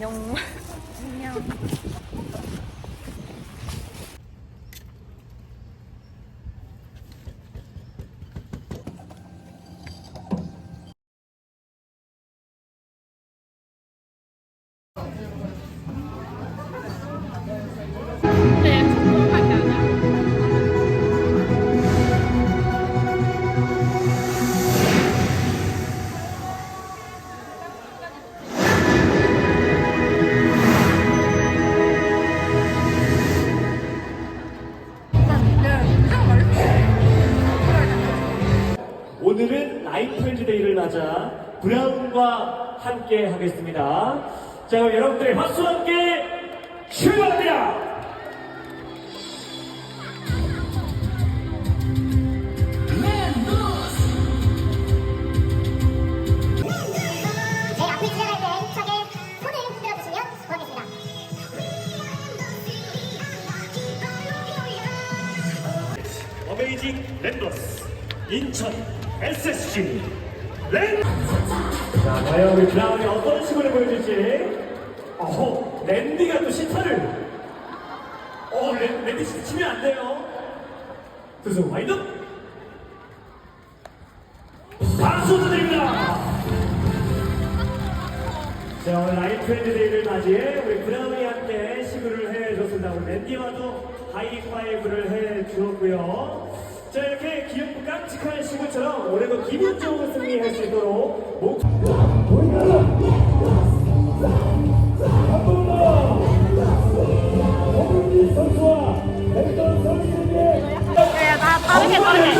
안녕. 안녕. 오늘은 라이프렌즈 데이를 맞아 브라운과 함께 하겠습니다. 자, 그럼 여러분들의 박수와 함께 출발합니다! 어메이징 랜더스 인천 SSG 랜 자, 과연 우리 브라운이 어떤 식으로 보여줄지. 어허, 랜디가 또 시타를. 어, 랜, 랜디 시타 치면 안 돼요. 두손 와인드 박수 드립니다. 자, 오늘 라이프렌드 데이를 맞이해 우리 브라운이 함께 시구를 해줬습니다. 랜디와도 하이파이브를 해주었고요. 자, 이렇게 귀엽고 깜찍한 시구처럼 올해도 기분 좋은 승리할 수 있도록 목... 야, 나 빠르게 빠르게.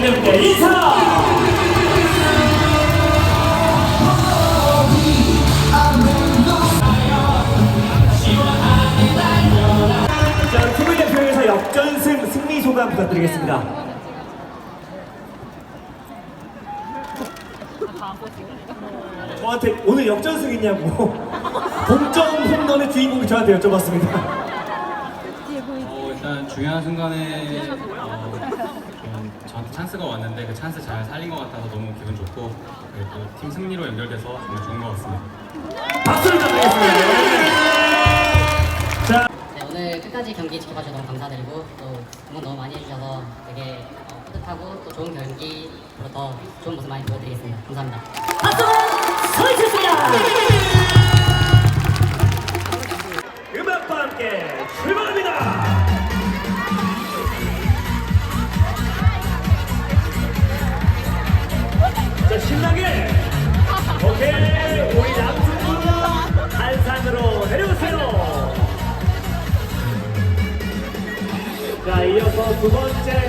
함께 인사! 자, 팀을 대표해서 역전승 승리 소감 부탁드리겠습니다. 저한테 오늘 역전승 있냐고 동점 홈런의 주인공이 저한테 여쭤봤습니다. 어, 일단 중요한 순간에 찬스가 왔는데 그 찬스 잘 살린 것 같아서 너무 기분 좋고 그리고 팀 승리로 연결돼서 정말 좋은 것 같습니다. 박수를 부탁드리겠습니다. 자, 네, 오늘 끝까지 경기 지켜봐주셔서 너무 감사드리고 또 응원 너무 많이 해주셔서 되게 어, 뿌듯하고 또 좋은 경기로 더 좋은 모습 많이 보여드리겠습니다. 감사합니다. 음악과 자, 이